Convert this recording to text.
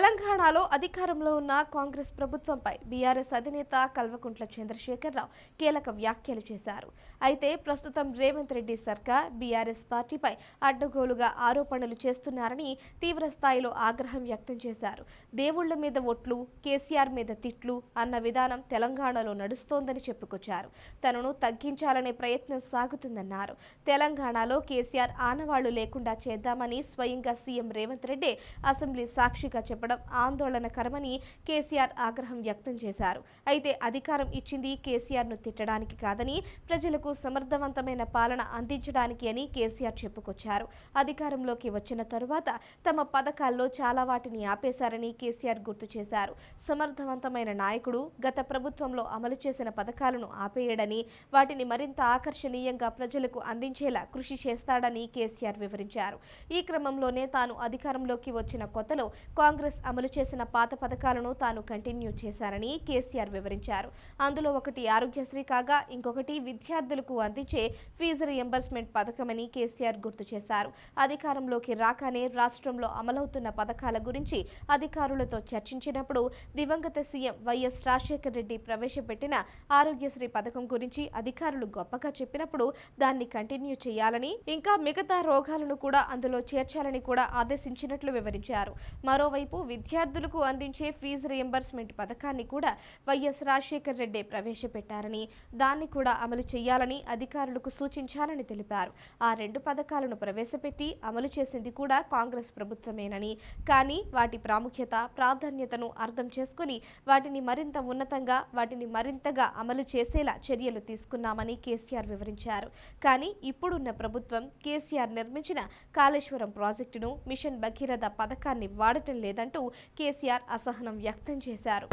తెలంగాణలో అధికారంలో ఉన్న కాంగ్రెస్ ప్రభుత్వంపై బీఆర్ఎస్ అధినేత కల్వకుంట్ల చంద్రశేఖరరావు కీలక వ్యాఖ్యలు చేశారు. అయితే ప్రస్తుతం రేవంత్ రెడ్డి సర్కార్ బీఆర్ఎస్ పార్టీపై అడ్డగోలుగా ఆరోపణలు చేస్తున్నారని తీవ్ర స్థాయిలో ఆగ్రహం వ్యక్తం చేశారు. దేవుళ్ళ మీద ఒట్లు కేసీఆర్ మీద తిట్లు అన్న విధానం తెలంగాణలో నడుస్తోందని చెప్పుకొచ్చారు. తనను తగ్గించాలనే ప్రయత్నం సాగుతుందన్నారు. తెలంగాణలో కేసీఆర్ ఆనవాళ్ళు లేకుండా చేద్దామని స్వయంగా సీఎం రేవంత్ రెడ్డి అసెంబ్లీ సాక్షిగా చెప్పడం ఆందోళనకరమని కేసీఆర్ ఆగ్రహం వ్యక్తం చేశారు. అయితే అధికారం ఇచ్చింది కేసీఆర్ను తిట్టడానికి కాదని ప్రజలకు సమర్థవంతమైన పాలన అందించడానికి అని కేసీఆర్ చెప్పుకొచ్చారు. అధికారంలోకి వచ్చిన తరువాత తమ పథకాల్లో చాలా వాటిని ఆపేశారని కేసీఆర్ గుర్తు చేశారు. సమర్థవంతమైన నాయకుడు గత ప్రభుత్వంలో అమలు చేసిన పథకాలను ఆపేయడని వాటిని మరింత ఆకర్షణీయంగా ప్రజలకు అందించేలా కృషి చేస్తాడని కేసీఆర్ వివరించారు. ఈ క్రమంలోనే తాను అధికారంలోకి వచ్చిన కొత్తలో కాంగ్రెస్ అమలు చేసిన పాత పథకాలను తాను కంటిన్యూ చేశారని కేసీఆర్ వివరించారు. అందులో ఒకటి ఆరోగ్యశ్రీ కాగా ఇంకొకటి విద్యార్థులకు అందించే ఫీజు రియంబర్స్మెంట్ పథకమని కేసీఆర్ గుర్తు చేశారు. అధికారంలోకి రాగానే రాష్ట్రంలో అమలవుతున్న పథకాల గురించి అధికారులతో చర్చించినప్పుడు దివంగత సీఎం వైఎస్ రాజశేఖర రెడ్డి ప్రవేశపెట్టిన ఆరోగ్యశ్రీ పథకం గురించి అధికారులు గొప్పగా చెప్పినప్పుడు దాన్ని కంటిన్యూ చేయాలని ఇంకా మిగతా రోగాలను కూడా అందులో చేర్చాలని కూడా ఆదేశించినట్లు వివరించారు. మరోవైపు విద్యార్థులకు అందించే ఫీజు రియంబర్స్మెంట్ పథకాన్ని కూడా వైఎస్ రాజశేఖర్ రెడ్డి ప్రవేశపెట్టారని దాన్ని కూడా అమలు చేయాలని అధికారులకు సూచించాలని తెలిపారు. ఆ రెండు పథకాలను ప్రవేశపెట్టి అమలు చేసింది కూడా కాంగ్రెస్ ప్రభుత్వమేనని. కానీ వాటి ప్రాముఖ్యత ప్రాధాన్యతను అర్థం చేసుకుని వాటిని మరింత ఉన్నతంగా వాటిని మరింతగా అమలు చేసేలా చర్యలు తీసుకున్నామని కేసీఆర్ వివరించారు. కానీ ఇప్పుడున్న ప్రభుత్వం కేసీఆర్ నిర్మించిన కాళేశ్వరం ప్రాజెక్టును మిషన్ భగీరథ పథకాన్ని వాడటం లేదంటే కేసీఆర్ అసహనం వ్యక్తం చేశారు.